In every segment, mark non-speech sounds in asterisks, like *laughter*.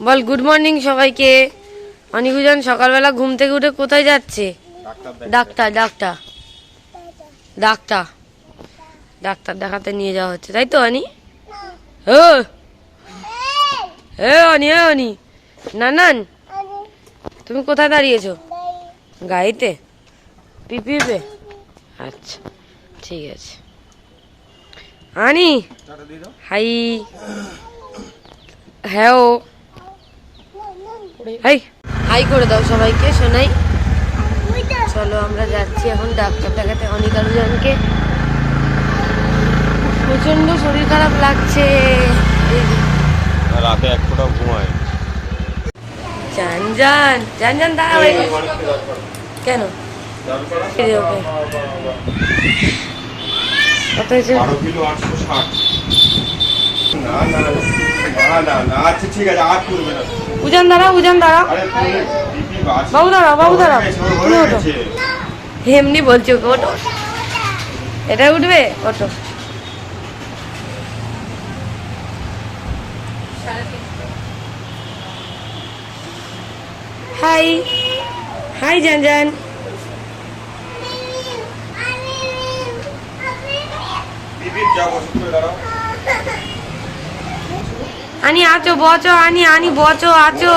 বল good morning সবাইকে। অনিকুজন সকালবেলা ঘুম থেকে উঠে কোথায় যাচ্ছে? Doctor doctor doctor. ডাক্তার। দেখাতে নিয়ে যাওয়া হচ্ছে তাই তো অনি? ও! এ অনি এ অনি। নানান তুমি কোথায় দাঁড়িয়েছো? গাড়িতে? পিপিপে আচ্ছা ঠিক আছে। আনি হাই। হ্যাঁ হাই। হাই করে দাও সবাইকে শোনাই চলো আমরা যাচ্ছি এখন ডাক্তার দেখাতে অনিকারুজনকে প্রচণ্ড শরীর খারাপ লাগছে। রাতে এক ফোঁটাও ঘুমায়। জান জান জান জান দাঁড়াও কেন? ওকে। কত হয়েছে? না না। আচ্ছা উজান দাঁড়াও উজান বাড়ছে। বাবু দাঁড়াও, বাবু। গেছে। এমনি বলছি ওকে ওটো এটা উঠবে? ওটো হাই। হাই জান জান। দাঁড়াও। আনি আছো বচো আনি আনি বচো আছো।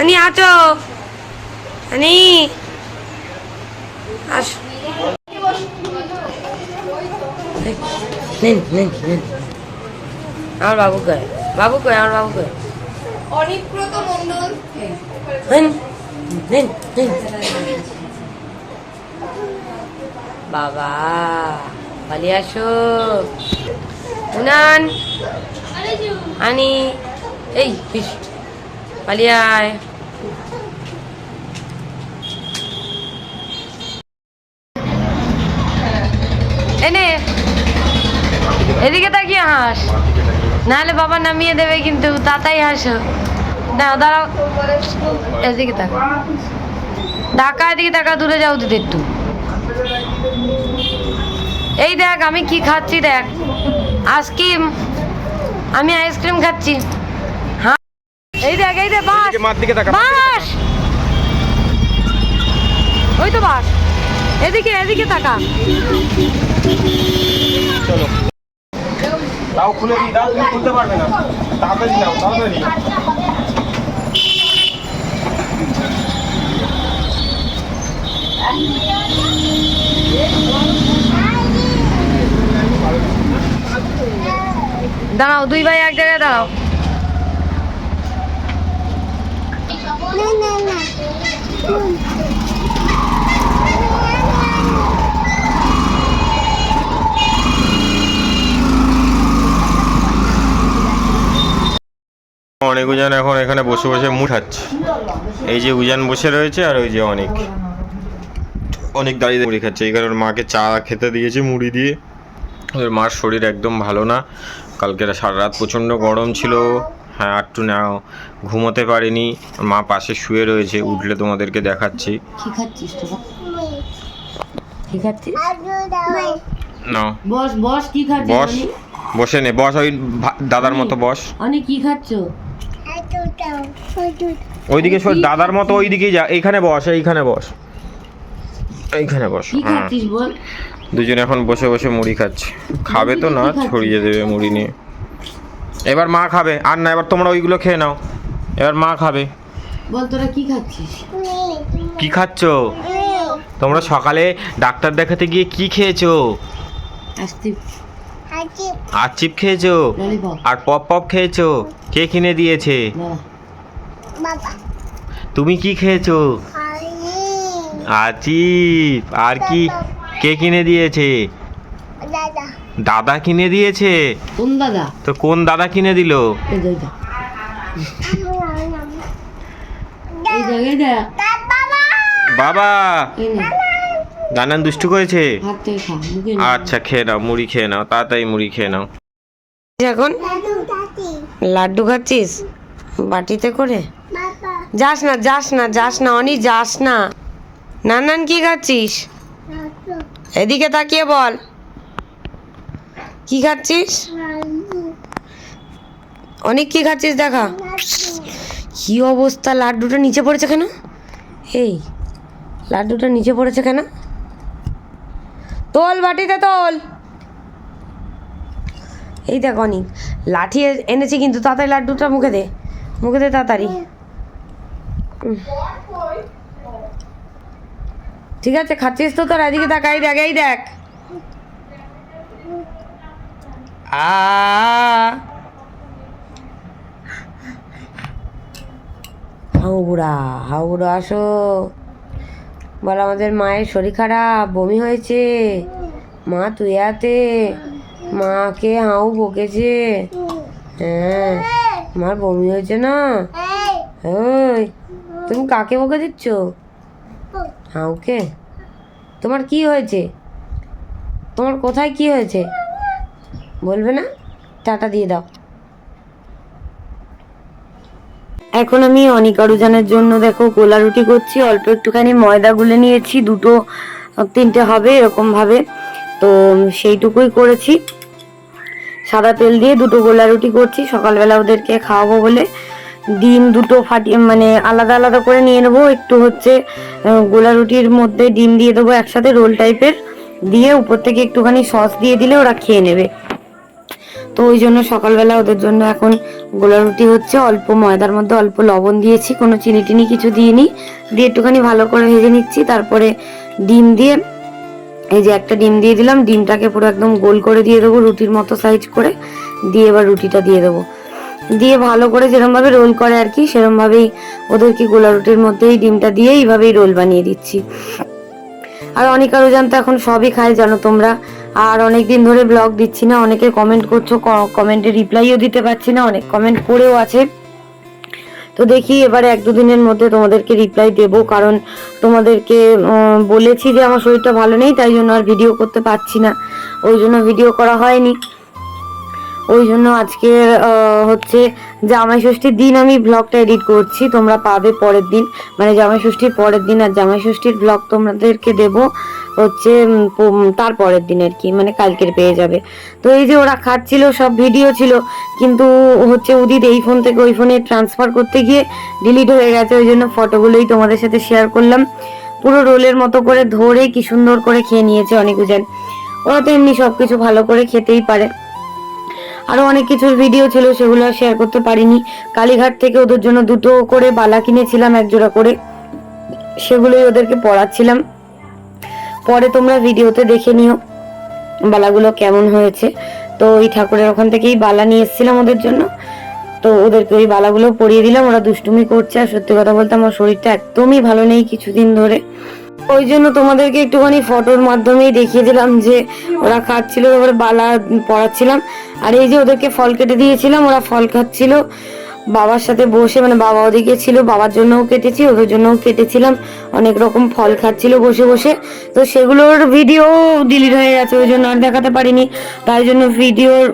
আনি আছো। আনি। আসো। নেন নেন নেন। আমার বাবু কয়? বাবু কয় আমার বাবু কয়? অনিব্রত মন্ডল নেন নেন নেন। বাবা পালিয়ে আসো। উনান আনি এই পালিয়ে আয় এনে এদিকে তাকিয়ে হাস নাহলে বাবা নামিয়ে দেবে কিন্তু তাতাই হাসো দাঁড়াও দাঁড়াও এদিকে তাকা ঢাকা এদিকে তাকা দূরে যাও দিদি একটু এই দেখ আমি কি খাচ্ছি দেখ আইসক্রিম আমি আইসক্রিম খাচ্ছি। হ্যাঁ? এই দেখ এই দেখ বাস। মার দিকে তাকা বাস। ওই তো বাস। এদিকে এদিকে তাকা। চলো। দাও খুলে দিই দাও তুমি খুলতে পারবে না। তাড়াতাড়ি নাও তাড়াতাড়ি। দাঁড়াও, দুই ভাই এক জায়গায় দাঁড়াও। অনেক উজান এখন এখানে বসে বসে মুঠ খাচ্ছে। এই যে উজান বসে রয়েছে আর ওই যে অনেক। অনেক দাঁড়িয়ে মুড়ি খাচ্ছে। এই কারণে মাকে চা খেতে দিয়েছে মুড়ি দিয়ে। ওর মার শরীর একদম ভালো না। কালকে সারা রাত প্রচণ্ড গরম ছিল। হ্যাঁ একটু নাও। ঘুমোতে পারিনি। মা পাশে শুয়ে রয়েছে উঠলে তোমাদেরকে দেখাচ্ছি। বস বস কি বস বসে নে। বস ওই দাদার মতো বস। অনি কি খাচ্ছ? ওইদিকে সর দাদার মতো ওইদিকেই যা। এইখানে বস এইখানে বস। এইখানে বস কি হ্যাঁ। খাচ্ছিস বল? দুজন এখন বসে বসে মুড়ি খাচ্ছে। খাবে তো না ছড়িয়ে দেবে মুড়ি নিয়ে। এবার মা খাবে। আর না এবার তোমরা ওইগুলো খেয়ে নাও। এবার মা খাবে। বল তোরা কি খাচ্ছিস? কি খাচ্ছো? তোমরা সকালে ডাক্তার দেখাতে গিয়ে কি খেয়েছো? আর চিপ খেয়েছো? আর পপ পপ খেয়েছো? কে কিনে দিয়েছে? তুমি কি খেয়েছো? আর চিপ। আর কি? কে কিনে দিয়েছে? দাদা। কিনে দিয়েছে? কোন দাদা? তো কোন দাদা কিনে দিল? বাবা! এই নে। নানান দুষ্টু করেছে। আচ্ছা খেয়ে নাও মুড়ি খেয়ে নাও তাড়াতাড়ি মুড়ি খেয়ে নাও। এখন? লাড্ডু খাচ্ছিস? বাটিতে করে? যাস না যাস না যাস না অনি যাস না। নানান কি খাচ্ছিস? এদিকে তাকিয়ে বল। কি খাচ্ছিস? অনেক, কি খাচ্ছিস দেখা? কি অবস্থা? লাড্ডুটা নিচে পড়েছে কেন? এই, লাড্ডুটা নিচে পড়েছে কেন? তোল বাটিতে তোল। এই দেখ অনেক, লাঠি এনেছি কিন্তু তাড়াতাড়ি লাড্ডুটা মুখে দে। মুখে দে তাড়াতাড়ি। ঠিক আছে খাচ্ছিস তো তোর? এদিকে তাকাই দেখ এই দেখ। আ হাউড়া হাউড়া আসো। বল আমাদের মায়ের শরীর খারাপ বমি হয়েছে। মা তুই আতে মাকে হাউ বকেছে। হ্যাঁ মার বমি হয়েছে না? ওই তুমি কাকে বকে দিচ্ছ? হাউকে তোমার কি হয়েছে? তোমার কোথায় কি হয়েছে? বলবে না? টাটা দিয়ে দাও। এখন আমি অনিকারুজানের জন্য দেখো গোলা রুটি করছি, অল্প একটুখানি ময়দা গুলে নিয়েছি, দুটো, তিনটে হবে এরকম ভাবে তো সেইটুকুই করেছি। সাদা তেল দিয়ে দুটো গোলা রুটি করছি, সকালবেলা ওদেরকে খাওয়াবো বলে। ডিম দুটো ফাটিয়ে মানে আলাদা আলাদা করে নিয়ে নেব। একটু হচ্ছে গোলা রুটির মধ্যে ডিম দিয়ে দেবো একসাথে রোল টাইপের। দিয়ে উপর থেকে একটুখানি সস দিয়ে দিলে ওরা খেয়ে নেবে। তো ওই জন্য সকালবেলা ওদের জন্য এখন গোলা রুটি হচ্ছে, অল্প ময়দার মধ্যে অল্প লবণ দিয়েছি, কোনো চিনি টিনি কিছু দিইনি। দিয়ে একটুখানি ভালো করে ভেজে নিচ্ছি, তারপরে ডিম দিয়ে, এই যে একটা ডিম দিয়ে দিলাম, ডিমটাকে পুরো একদম গোল করে দিয়ে দেবো রুটির মতো সাইজ করে। দিয়ে এবার রুটিটা দিয়ে দেবো। দিয়ে ভালো করে যেরমভাবে রোল করে আর কি, সেরমভাবেই ওদেরকে গোলা রুটির মধ্যেই ডিমটা দিয়ে এইভাবেই রোল বানিয়ে দিচ্ছি। আর অনেক আরও জানতো এখন সবই খায়, জানো তোমরা। আর অনেক দিন ধরে ব্লগ দিচ্ছি না, অনেকে কমেন্ট করছ কমেন্টে রিপ্লাইও দিতে পারছি না, অনেক কমেন্ট পড়েও আছে। তো দেখি এবারে এক দুদিনের মধ্যে তোমাদেরকে রিপ্লাই দেবো, কারণ তোমাদেরকে বলেছি যে আমার শরীরটা ভালো নেই, তাই জন্য আর ভিডিও করতে পারছি না। ওই জন্য ভিডিও করা হয়নি। ওই জন্য আজকে হচ্ছে জামাই ষষ্ঠীর দিন আমি ব্লগটা এডিট করছি, তোমরা পাবে পরের দিন। মানে জামাই ষষ্ঠীর পরের দিন আর জামাই ষষ্ঠীর ব্লগ তোমাদেরকে দেব হচ্ছে তার পরের দিন আর কি মানে কালকের পেয়ে যাবে। তো এই যে ওরা খাচ্ছিল সব ভিডিও ছিল, কিন্তু হচ্ছে উদিত এই ফোন থেকে ওই ফোনে ট্রান্সফার করতে গিয়ে ডিলিট হয়ে গেছে ওই জন্য ফটোগুলোই তোমাদের সাথে শেয়ার করলাম। পুরো রোলের মতো করে ধরে কি সুন্দর করে খেয়ে নিয়েছে অনেক উজান ওরা তো এমনি সবকিছু ভালো করে খেতেই পারে। আরও অনেক কিছুর ভিডিও ছিল, সেগুলো শেয়ার করতে পারিনি। কালীঘাট থেকে ওদের জন্য দুটো করে বালা কিনেছিলাম, এক জোড়া করে। সেগুলোই ওদেরকে পড়াচ্ছিলাম পরে তোমরা ভিডিওতে দেখে নিও বালাগুলো কেমন হয়েছে। তো ওই ঠাকুরের ওখান থেকেই বালা নিয়ে এসেছিলাম ওদের জন্য। তো ওদেরকে ওই বালাগুলো পরিয়ে দিলাম, ওরা দুষ্টুমি করছে। আর সত্যি কথা বলতে আমার শরীরটা একদমই ভালো নেই কিছুদিন ধরে। ওই জন্য তোমাদেরকে একটুখানি ফটোর মাধ্যমেই দেখিয়ে দিলাম যে ওরা খাচ্ছিল, তারপরে বালা পড়াচ্ছিলাম। আর এই যে ওদেরকে ফল কেটে দিয়েছিলাম, ওরা ফল খাচ্ছিল। বাবার সাথে বসে মানে বাবা ওদিকে ছিল, বাবার জন্যও কেটেছি, ওদের জন্যও কেটেছিলাম। অনেক রকম ফল খাচ্ছিল বসে বসে। তো সেগুলোর ভিডিও ডিলিট হয়ে গেছে, ওই জন্য আর দেখাতে পারিনি। তাই জন্য ভিডিওর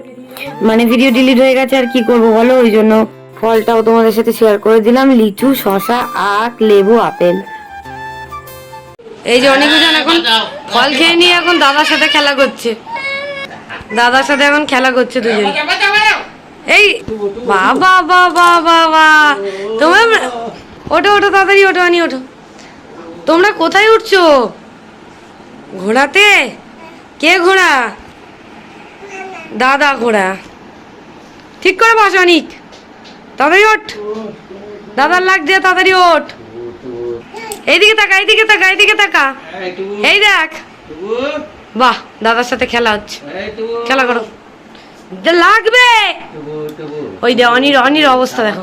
মানে ভিডিও ডিলিট হয়ে গেছে, আর কি করব বলো? ওই জন্য ফলটাও তোমাদের সাথে শেয়ার করে দিলাম। লিচু শশা আখ, লেবু, আপেল। এই যে অনেকজন এখন ফল খেয়ে নিয়ে এখন দাদার সাথে খেলা করছে। দাদার সাথে এখন খেলা করছে দুজন। এই, বাবা বাবা বাবা। তোমরা ওঠো ওঠো, তাড়াতাড়ি ওঠো, আনি, ওঠো। তোমরা কোথায় উঠছো? ঘোড়াতে? কে ঘোড়া? দাদা ঘোড়া। ঠিক করে বস অনিক তাড়াতাড়ি ওঠ। দাদার লাগছে তাড়াতাড়ি ওঠ। এইদিকে তাকা এইদিকে তাকা এইদিকে তাকা। এই দেখ। বাহ দাদার সাথে খেলা হচ্ছে। খেলা করো। লাগবে! ওই দে অনির অনির অবস্থা দেখো।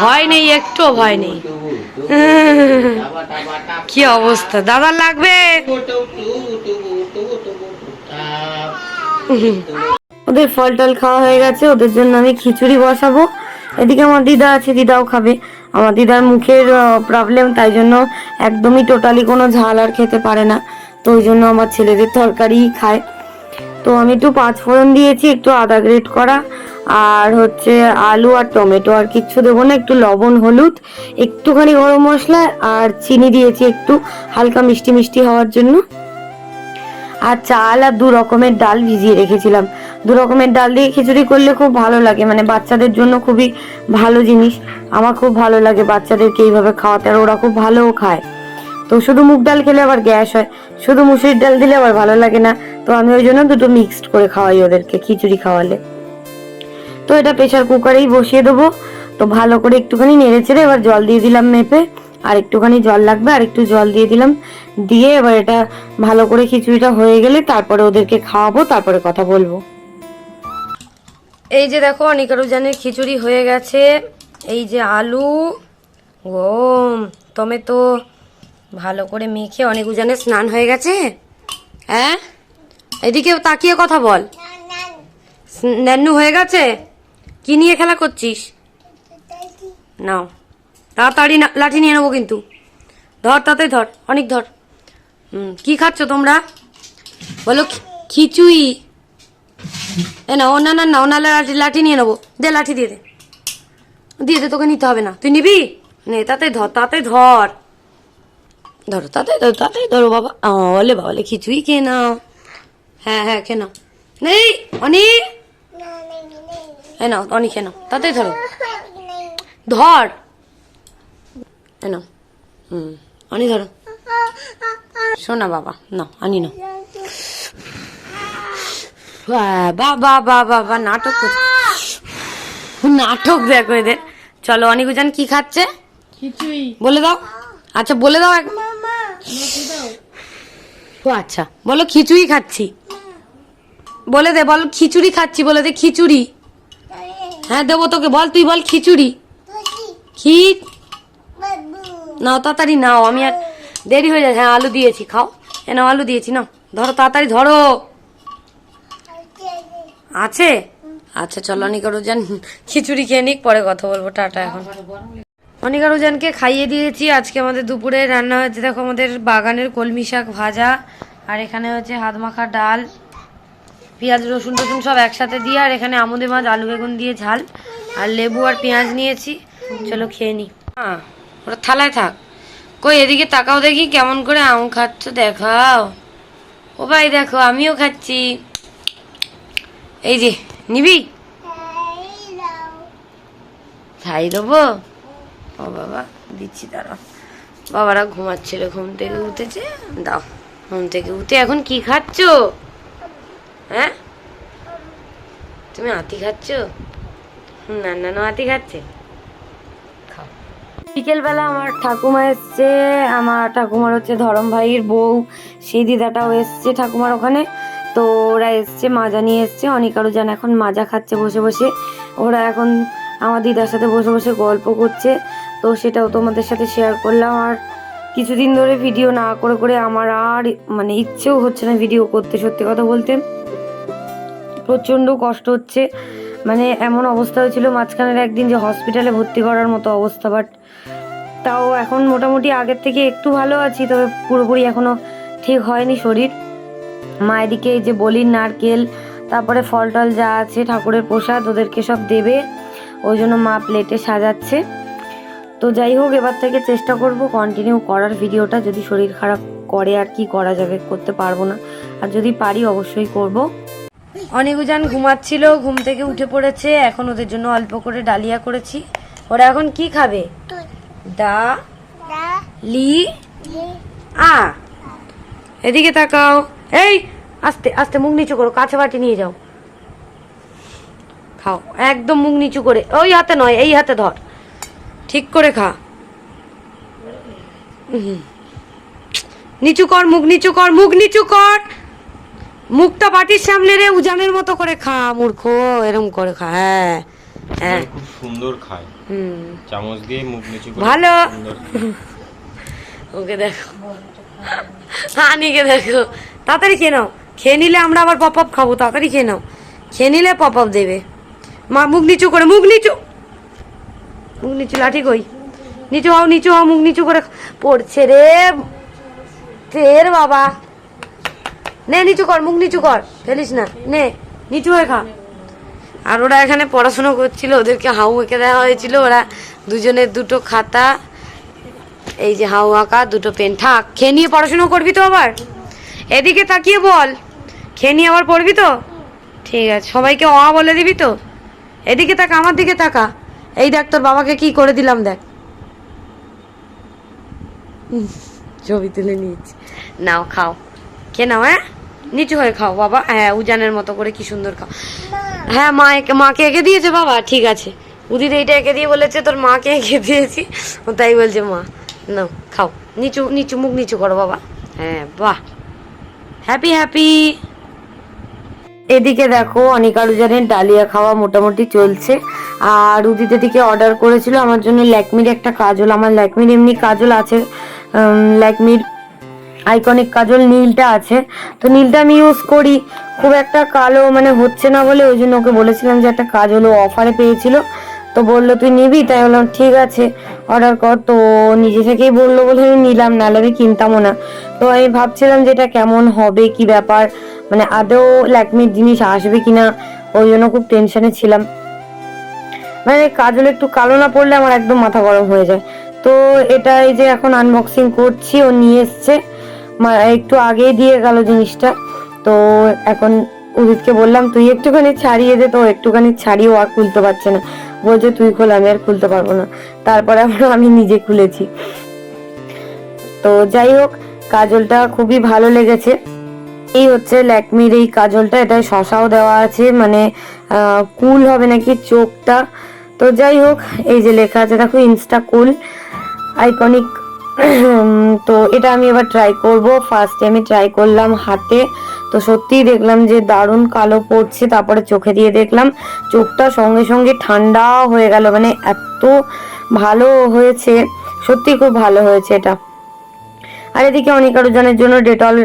ভয় নেই একটু ভয় নেই। *laughs* কি অবস্থা। দাদার লাগবে! ওদের ফল টল খাওয়া হয়ে গেছে ওদের জন্য আমি খিচুড়ি বসাবো। এদিকে আমার দিদা আছে দিদাও খাবে। আমার দিদার মুখের প্রবলেম তাই জন্য একদমই টোটালি কোনো ঝাল আর খেতে পারে না। তো ওই জন্য আমার ছেলেদের তরকারিই খায়। তো আমি একটু পাঁচ ফোড়ন দিয়েছি, একটু আদা গ্রেট করা, আর হচ্ছে আলু আর টমেটো, আর কিচ্ছু দেবো না, একটু লবণ, হলুদ, একটুখানি গরম মশলা, আর চিনি দিয়েছি একটু হালকা মিষ্টি মিষ্টি হওয়ার জন্য। আর চাল আর দু রকমের ডাল ভিজিয়ে রেখেছিলাম। দু রকমের ডাল দিয়ে খিচুড়ি করলে খুব ভালো লাগে। মানে বাচ্চাদের জন্য খুবই ভালো জিনিস। আমার খুব ভালো লাগে বাচ্চাদেরকে এইভাবে খাওয়াতে। আর ওরা খুব ভালোও খায়। তো শুধু মুগ ডাল খেলে আবার গ্যাস হয়। শুধু মুসুরির ডাল দিলে আবার ভালো লাগে না। তো আমি ওই জন্য দুটো মিক্সড করে খাওয়াই ওদেরকে খিচুড়ি খাওয়ালে। তো এটা প্রেশার কুকারেই বসিয়ে দেবো। তো ভালো করে একটুখানি নেড়ে চেড়ে এবার জল দিয়ে দিলাম মেপে। আর একটুখানি জল লাগবে। আর একটু জল দিয়ে দিলাম। দিয়ে এবার এটা ভালো করে খিচুড়িটা হয়ে গেলে তারপরে ওদেরকে খাওয়াবো, তারপরে কথা বলব। এই যে দেখো অনিকারুজানের খিচুড়ি হয়ে গেছে। এই যে আলু, গম, টমেটো, ভালো করে মেখে অনেক উজানের স্নান হয়ে গেছে। হ্যাঁ? এদিকে তাকিয়ে কথা বল। ন্যান্নু হয়ে গেছে? কি নিয়ে খেলা করছিস? নাও। তাড়াতাড়ি লাঠি নিয়ে নেব কিন্তু। ধর তাতে ধর, অনেক ধর। হুম, কি খাচ্ছ তোমরা? বলো, খি- খিচুড়ি। এ না না না না ও লাঠি নিয়ে নেব। দে, লাঠি দিয়ে দে। দিয়ে দে, তোকে নিতে হবে না। তুই নিবি? নে, তাতে ধর তাতে ধর। ধরো, তাতে ধরো তাতে ধরো, বাবা। বলে বাবা খিচুড়ি খেয়ে নাও। হ্যাঁ হ্যাঁ খেয়ে নাও। নেই অনেক এ নাও অনেক খেয়ে নাও। তাতে ধরো। ধর। এ নাও। হুম, অনি ধরো। শোনা বাবা। না আনি না বাবা বাবা বাবা নাটক নাটক দেখো এদের চলো অনিকুজান কি খাচ্ছে? বলে দাও। আচ্ছা বলে দাও এক ও আচ্ছা। বলো খিচুড়ি খাচ্ছি। বলে দে বল খিচুড়ি খাচ্ছি বলে দে খিচুড়ি। হ্যাঁ দেবো তোকে। বল তুই বল খিচুড়ি। খি নাও তাড়াতাড়ি নাও। আমি আর দেরি হয়ে যায়। হ্যাঁ আলু দিয়েছি খাও। এ নাও আলু দিয়েছি নাও। ধরো তাড়াতাড়ি ধরো। আছে? আচ্ছা চলো অনিকা রোজান খিচুড়ি খেয়ে নিক পরে কথা বলব টাটা এখন। অনিকা রোজানকে খাইয়ে দিয়েছি আজকে আমাদের দুপুরে রান্না হয়েছে দেখো আমাদের বাগানের কলমি শাক ভাজা আর এখানে হচ্ছে হাত মাখা ডাল পেঁয়াজ রসুন টসুন সব একসাথে দিয়ে আর এখানে আমুদে মাছ আলু বেগুন দিয়ে ঝাল আর লেবু আর পেঁয়াজ নিয়েছি চলো খেয়ে নি হ্যাঁ ওটা থালায় থাক। কই এদিকে তাকাও দেখি কেমন করে আম খাচ্ছ দেখাও। ও ভাই দেখো আমিও খাচ্ছি। এই যে, নিবি? খাই দেবো? ও বাবা, দিচ্ছি, দাঁড়াও। বাবারা ঘুমাচ্ছিল, ঘুম থেকে উঠেছে। দাও, ঘুম থেকে উঠে এখন কি খাচ্ছ? হ্যাঁ? তুমি আতি খাচ্ছ? না না আতি খাচ্ছে। বিকেলবেলা আমার ঠাকুমা এসছে, আমার ঠাকুমার হচ্ছে ধরম ভাইয়ের বউ, সেই দিদাটাও এসছে ঠাকুমার ওখানে। তো ওরা এসছে, মাজা নিয়ে এসছে। অনেকারও যেন এখন মাজা খাচ্ছে বসে বসে। ওরা এখন আমার দিদার সাথে বসে বসে গল্প করছে। তো সেটাও তোমাদের সাথে শেয়ার করলাম। আর কিছুদিন ধরে ভিডিও না করে করে আমার আর মানে ইচ্ছেও হচ্ছে না ভিডিও করতে, সত্যি কথা বলতে। প্রচণ্ড কষ্ট হচ্ছে। মানে এমন অবস্থা হয়েছিল মাঝখানের একদিন যে হসপিটালে ভর্তি করার মতো অবস্থা। বাট তাও এখন মোটামুটি আগের থেকে একটু ভালো আছি, তবে পুরোপুরি এখনও ঠিক হয়নি শরীর। মা এদিকে এই যে বলির নারকেল তারপরে ফল টল যা আছে ঠাকুরের প্রসাদ ওদেরকে সব দেবে। ওই জন্য মা প্লেটে সাজাচ্ছে। তো যাই হোক এবার থেকে চেষ্টা করব কন্টিনিউ করার ভিডিওটা। যদি শরীর খারাপ করে আর কি করা যাবে করতে পারব না। আর যদি পারি অবশ্যই করব। অনিকুজান ঘুমাচ্ছিল ঘুম থেকে উঠে পড়েছে। এখন ওদের জন্য অল্প করে ডালিয়া করেছি। ওরা এখন কি খাবে? দা লি। আ। এদিকে তাকাও। এই আস্তে আস্তে মুখ নিচু করো কাছে বাটি নিয়ে যাও। খাও একদম মুখ নিচু করে ওই হাতে নয় এই হাতে ধর। ঠিক করে খা। নিচু কর মুখ নিচু কর মুখ নিচু কর। মুখটা বাটির সামনে রে উজানের মতো করে খা মূর্খ এরম করে খা হ্যাঁ হ্যাঁ। খুব সুন্দর খায়। হুম। চামচ দিয়ে মুখ নিচু করে ভালো। ওকে দেখো। হানিকে দেখো। তাড়াতাড়ি খেয়ে নাও। খেয়ে নিলে আমরা আবার পপ আপ খাব, তাড়াতাড়ি খেয়ে নাও। খেয়ে নিলে পপ আপ দেবে। মা, মুখ নিচু করে, মুখ নিচু। মুখ নিচু, লাঠি কই? নিচু হও নিচু হও, মুখ নিচু করে পড়ছে রে। ফের বাবা। নে, নিচু কর, মুখ নিচু কর। ফেলিস না। নে, নিচু হয়ে খা। আর ওরা এখানে পড়াশুনো করছিল, ওদেরকে হাউ এঁকে দেওয়া হয়েছিল। ওরা দুজনের দুটো খাতা, এই যে হাউ আঁকা, দুটো পেন। থাক, খেয়ে নিয়ে পড়াশুনো করবি তো আবার? এদিকে তাকিয়ে বল। খেয়ে নিয়ে আবার পড়বি তো? ঠিক আছে, সবাইকে অ বলে দিবি তো? এদিকে তাকা, আমার দিকে তাকা। এই দেখ, তোর বাবাকে কি করে দিলাম দেখ। ছবি তুলে নিয়েছি। নাও, খাও। কে নাও হ্যাঁ? নিচু হয়ে খাও, বাবা। হ্যাঁ উজানের মতো করে কি সুন্দর খাও। হ্যাঁ মা মাকে এঁকে দিয়েছে, বাবা। ঠিক আছে। উদিত এইটা এঁকে দিয়ে বলেছে, তোর মাকে এঁকে দিয়েছি। তাই বলছে, মা, নাও, খাও। নিচু নিচু, মুখ নিচু করো, বাবা। হ্যাঁ বাহ। হ্যাপি হ্যাপি এদিকে দেখো, অনেক আরও জানেন ডালিয়া খাওয়া মোটামুটি চলছে। আর উদিত এদিকে অর্ডার করেছিল, আমার জন্য ল্যাকমির একটা কাজল। আমার ল্যাকমির এমনি কাজল আছে ল্যাকমির আইকনিক কাজল নীলটা আছে। তো নীলটা আমি ইউজ করি। খুব একটা কালো মানে হচ্ছে না বলে ওই জন্য ওকে বলেছিলাম যে একটা কাজল ও অফারে পেয়েছিল। তো বলল, তুই নিবি? তাই বললাম, ঠিক আছে। অর্ডার কর। তো নিজে থেকেই বলল বলে আমি নিলাম, নাহলে আমি কিনতামও না। তো আমি ভাবছিলাম যে এটা কেমন হবে, কি ব্যাপার? মানে আদৌ ল্যাকমির জিনিস আসবে কিনা? ওই জন্য খুব টেনশনে ছিলাম। মানে কাজল একটু কালো না পড়লে আমার একদম মাথা গরম হয়ে যায়। তো এটা এই যে এখন আনবক্সিং করছি, ও নিয়ে এসছে। একটু আগেই দিয়ে গেল জিনিসটা। তো এখন উদিতকে বললাম, তুই একটুখানি ছাড়িয়ে দে তো, একটুখানি ছাড়িয়ে ও আর খুলতে পারছে না। বলছে তুই খোল, আমি আর খুলতে পারব না। তারপরে আমি নিজে খুলেছি। তো যাই হোক, কাজলটা খুবই ভালো লেগেছে। এই হচ্ছে ল্যাকমির এই কাজলটা এটা শশাও দেওয়া আছে মানে কুল হবে নাকি চোখটা। তো যাই হোক, এই যে লেখা আছে, দেখো, ইনস্টা কুল, আইকনিক তো এটা আমি এবার ট্রাই করব। ফার্স্টে আমি ট্রাই করলাম হাতে। তো সত্যিই দেখলাম যে দারুণ কালো পড়ছে, তারপরে চোখে দিয়ে দেখলাম চোখটা সঙ্গে সঙ্গে ঠান্ডা হয়ে গেল মানে এত ভালো হয়েছে। সত্যি খুব ভালো হয়েছে এটা। আর এদিকে অনেক আরও জনের জন্য ডেটল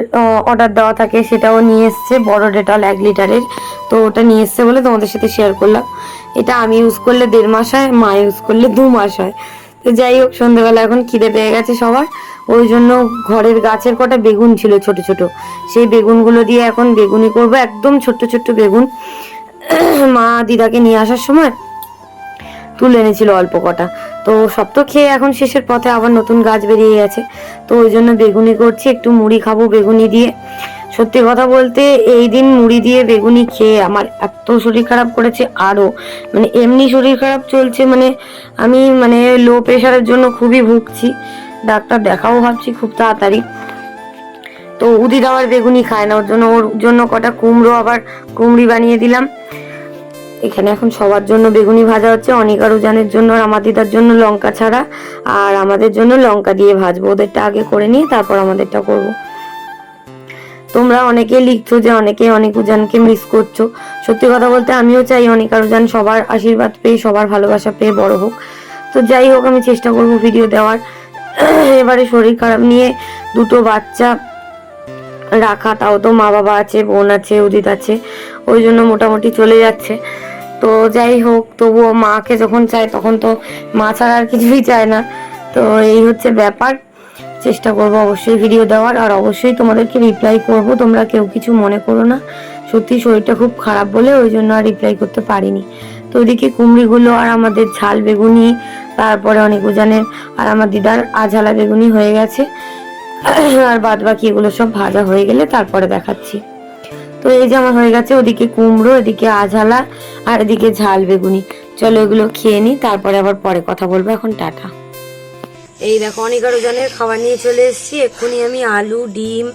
অর্ডার দেওয়া থাকে, সেটাও নিয়ে এসছে, বড় ডেটল এক লিটারের। তো ওটা নিয়ে এসছে বলে তোমাদের সাথে শেয়ার করলাম। এটা আমি ইউজ করলে দেড় মাস হয়, মা ইউজ করলে দু মাস হয়। তো যাই হোক, সন্ধ্যেবেলা এখন খিদে পেয়ে গেছে সবার। ওই জন্য ঘরের গাছের কটা বেগুন ছিল ছোট ছোট। সেই বেগুনগুলো দিয়ে এখন বেগুনি করব, একদম ছোট্ট ছোট্ট বেগুন। *clears throat* মা দিদাকে নিয়ে আসার সময় তুলে এনেছিল অল্প কটা। তো সব তো খেয়ে এখন শেষের পথে আবার নতুন গাছ বেরিয়ে গেছে। তো ওই জন্য বেগুনি করছি, একটু মুড়ি খাব বেগুনি দিয়ে। সত্যি কথা বলতে এই দিন মুড়ি দিয়ে বেগুনি খেয়ে আমার এত শরীর খারাপ করেছে আরও মানে এমনি শরীর খারাপ চলছে মানে আমি মানে লো প্রেশারের জন্য খুবই ভুগছি। ডাক্তার দেখাও ভাবছি খুব তাড়াতাড়ি। তো উদিত আবার বেগুনি খায় না, ওর জন্য ওর জন্য কটা কুমড়ো আবার কুমড়ি বানিয়ে দিলাম। এখানে এখন সবার জন্য বেগুনি ভাজা হচ্ছে, অনেক আরও জানের জন্য আর আমার দিদার জন্য লঙ্কা ছাড়া। আর আমাদের জন্য লঙ্কা দিয়ে ভাজবো, ওদেরটা আগে করে নিয়ে তারপর আমাদেরটা করব। তোমরা অনেকে লিখছো যে অনেকে অনেক উজানকে মিস করছ। সত্যি কথা বলতে আমিও চাই অনেক আরও জান সবার আশীর্বাদ পেয়ে, সবার ভালোবাসা পেয়ে বড় হোক। তো যাই হোক, আমি চেষ্টা করব ভিডিও দেওয়ার। এবারে শরীর খারাপ নিয়ে দুটো বাচ্চা রাখা, তাও তো মা বাবা আছে, বোন আছে, উদিত আছে, ওই জন্য মোটামুটি চলে যাচ্ছে। তো যাই হোক, তবুও মাকে যখন চায় তখন তো মা ছাড়া আর কিছুই চায় না। তো এই হচ্ছে ব্যাপার। চেষ্টা করব অবশ্যই ভিডিও দেওয়ার, আর অবশ্যই তোমাদেরকে রিপ্লাই করব। তোমরা কেউ কিছু মনে করো না। সত্যি শরীরটা খুব খারাপ বলে ওই জন্য আর রিপ্লাই করতে পারিনি। তো ওইদিকে কুমড়িগুলো আর আমাদের ঝাল বেগুনি, তারপরে অনেক উজানের, আর আমার দিদার আঝালা বেগুনি হয়ে গেছে। আর বাদ বাকি এগুলো সব ভাজা হয়ে গেলে তারপরে দেখাচ্ছি। তো এই যে আমার হয়ে গেছে ওদিকে কুমড়ো, এদিকে আঝালা, আর এদিকে ঝাল বেগুনি। চলো এগুলো খেয়ে নিই, তারপরে আবার পরে কথা বলব। এখন টাটা। এই দেখো, অনেক আরও জনের খাবার নিয়ে চলে এসেছি। এক্ষুনি আমি আলু, ডিম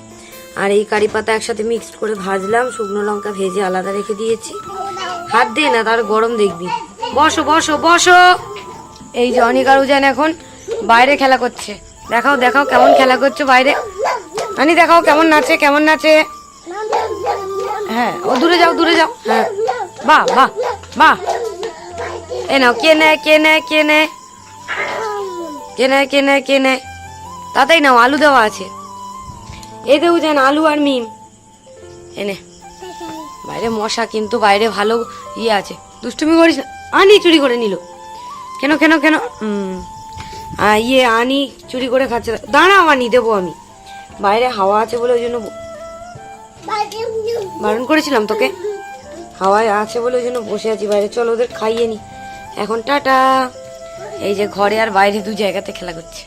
আর এই কারি পাতা একসাথে মিক্সড করে ভাজলাম। শুকনো লঙ্কা ভেজে আলাদা রেখে দিয়েছি। হাত দিয়ে না, তার গরম দেখবি। বসো বসো বসো। এই যে অনিক আর এখন বাইরে খেলা করছে। দেখাও দেখাও কেমন খেলা করছ বাইরে। আনি, দেখাও কেমন নাচে কেমন নাচে। হ্যাঁ ও দূরে যাও দূরে যাও। হ্যাঁ। বাহ বাহ বাহ। এ নাও, কে নেয় কে নেয় কে নেয়? কে নেয় কে নেয় কে নেয় তাতেই নাও, আলু দেওয়া আছে। দেবো যেন আলু আর মিম। এনে বাইরে মশা কিন্তু বাইরে ভালো ইয়ে আছে। দুষ্টুমি করিস না। আনি চুরি করে নিল। কেন কেন কেন? ইয়ে আনি চুরি করে খাচ্ছে। দাঁড়াও, আনি, দেবো আমি। বাইরে হাওয়া আছে বলে ওই জন্য বারণ করেছিলাম তোকে। হাওয়ায় আছে বলে ওই জন্য বসে আছি। বাইরে চলো, ওদের খাইয়ে নি। এখন টাটা। এই যে ঘরে আর বাইরে দু জায়গাতে খেলা করছে।